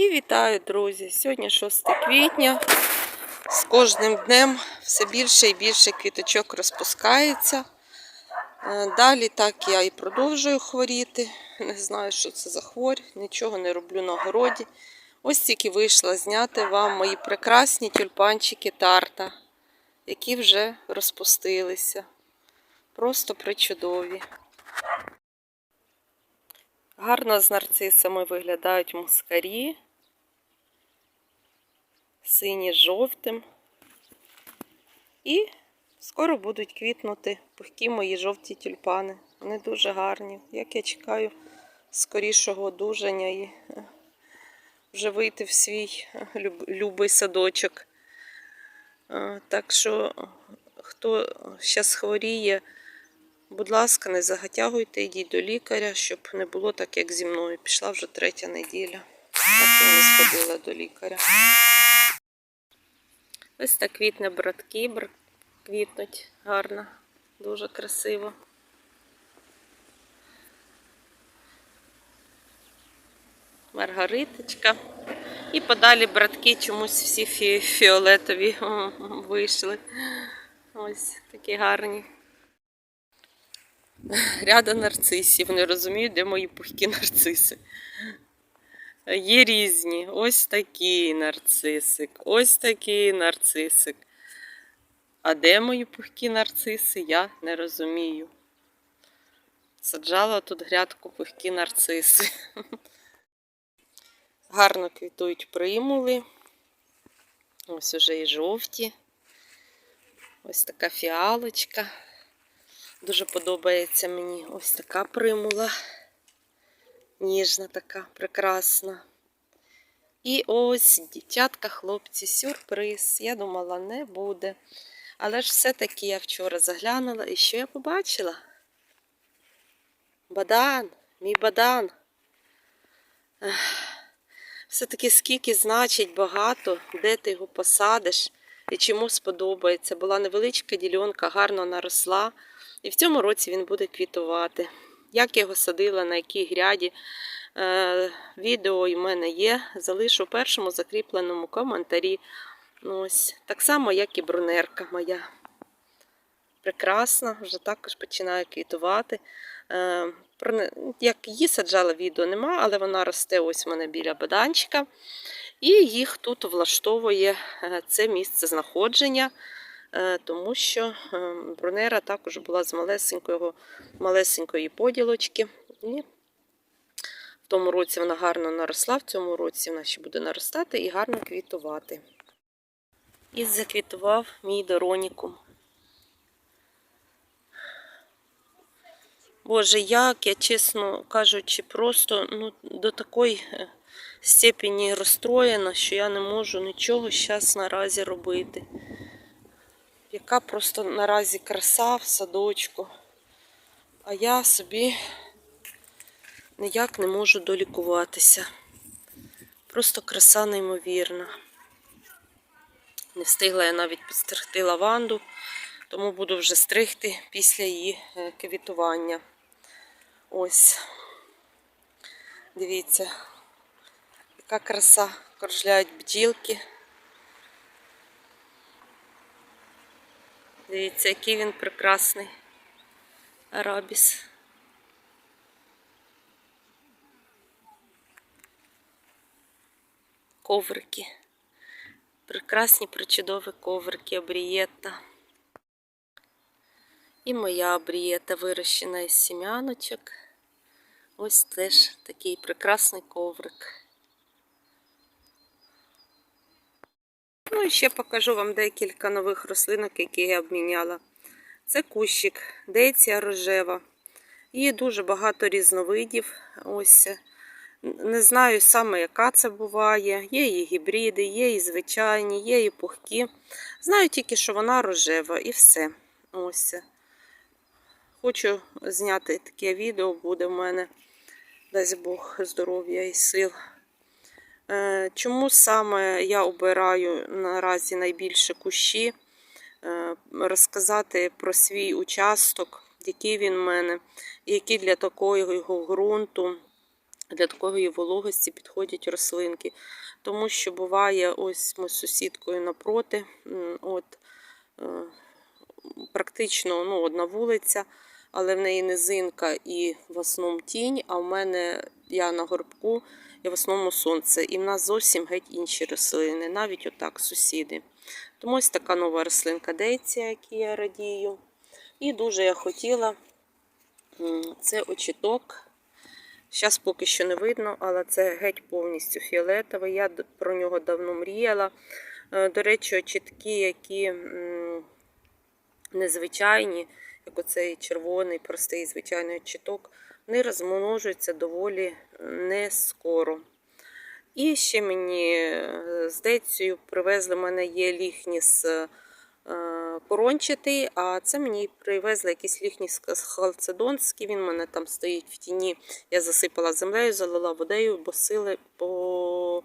І вітаю, друзі! Сьогодні 6 квітня. З кожним днем все більше і більше квіточок розпускається. Е, Далі так я і продовжую хворіти. Не знаю, що це за хворь, нічого не роблю на городі. Ось тільки вийшла зняти вам мої прекрасні тюльпанчики тарта, які вже розпустилися. Просто причудові. Гарно з нарцисами виглядають мускарі. Сині з жовтим. І скоро будуть квітнути пухкі мої жовті тюльпани. Вони дуже гарні. Як я чекаю скорішого одужання і е, вже вийти в свій е, любий садочок. Е, Так що, хто зараз хворіє, Будь ласка, не загатягуйте, йдіть до лікаря, щоб не було так, як зі мною. Пішла вже третя неділя. Так я не сходила до лікаря. Ось так квітне братки, квітнуть гарно, дуже красиво. Маргариточка. І подалі братки чомусь всі фі- фіолетові вийшли. Ось такі гарні. ряда нарцисів. Не розумію, де мої пухкі нарциси. Є різні. Ось такий нарцисик, ось такий нарцисик. А де мої пухкі нарциси, я не розумію. Саджала тут грядку пухкі нарциси. Гарно квітують примули. Ось уже і жовті. Ось така фіалочка. Дуже подобається мені ось така примула. Ніжна така, прекрасна. І ось, дівчатка, хлопці, сюрприз. Я думала, не буде. Але ж все-таки я вчора заглянула і що я побачила? Бадан, мій бадан. Все-таки скільки значить багато, де ти його посадиш і чому сподобається. Була невеличка ділянка, гарно наросла. І в цьому році він буде квітувати. Як я його садила, на якій гряді. Е, відео в мене є. Залишу в першому закріпленому коментарі. Ну, Ось. Так само, як і брунерка моя. Прекрасна, вже також починає квітувати. Е, як її саджала, відео нема, але вона росте ось в мене біля баданчика. І їх тут влаштовує е, це місце знаходження. Е, тому що е, брунера також була з малесенького, малесенької поділочки. І в тому році вона гарно наросла, в цьому році вона ще буде наростати і гарно квітувати. І заквітував мій доронікум. Боже, як я, чесно кажучи, просто ну, до такої е, степені розстроєна, що я не можу нічого зараз наразі робити яка просто наразі краса в садочку. А я собі ніяк не можу долікуватися. Просто краса неймовірна. Не встигла я навіть підстригти лаванду, тому буду вже стригти після її е, квітування. Ось. Дивіться, яка краса, кружляють бджілки. Дивіться, який він прекрасний арабіс. Коврики. Прекрасні, причудові коврики обрієта. І моя обрієта вирощена із сім'яночок. Ось теж такий прекрасний коврик. Ну і ще покажу вам декілька нових рослинок, які я обміняла. Це кущик, деція рожева. Її дуже багато різновидів. Ось. Не знаю саме, яка це буває. Є і гібриди, є і звичайні, є і пухкі. Знаю тільки, що вона рожева і все. Ось. Хочу зняти таке відео, буде в мене, дасть Бог здоров'я і сил. Е, Чому саме я обираю наразі найбільше кущі? Е, Розказати про свій участок, який він в мене, і який для такого його ґрунту для такої вологості підходять рослинки. Тому що буває, ось ми з сусідкою напроти, от е, практично ну, одна вулиця, але в неї низинка і в основному тінь, а в мене я на горбку і в основному сонце. І в нас зовсім геть інші рослини, навіть отак сусіди. Тому ось така нова рослинка дейція, яку я радію. І дуже я хотіла це очіток. Зараз поки що не видно, але це геть повністю фіолетовий. Я про нього давно мріяла. Е, До речі, очітки, які незвичайні, як оцей червоний, простий звичайний очіток, вони розмножуються доволі не скоро. І ще мені е, з Децію привезли, в мене є ліхніс е, корончатий, а це мені привезли якийсь ліхніс халцедонський, він в мене там стоїть в тіні. Я засипала землею, залила водою, бо сили по,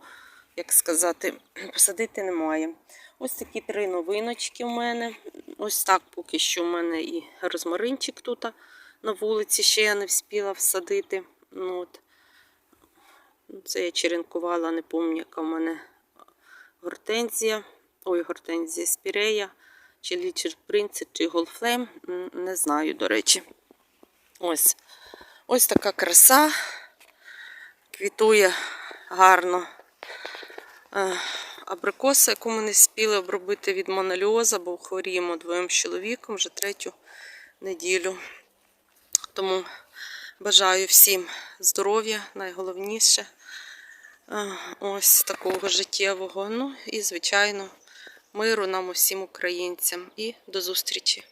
як сказати, посадити немає. Ось такі три новиночки в мене. Ось так поки що в мене і розмаринчик тут на вулиці, ще я не встигла всадити. Ну, от. Ну, Це я черенкувала, не пам'ятаю, яка в мене гортензія. Ой, гортензія спірея, чи лічер принцип, чи голфлейм. Не знаю, до речі. Ось. Ось така краса. Квітує гарно. Е, Абрикоса, яку ми не спіли обробити від моноліоза, бо хворіємо двоїм з чоловіком вже третю неділю. Тому бажаю всім здоров'я, найголовніше. Е, Ось такого життєвого. Ну і, звичайно, миру нам усім українцям. І до зустрічі!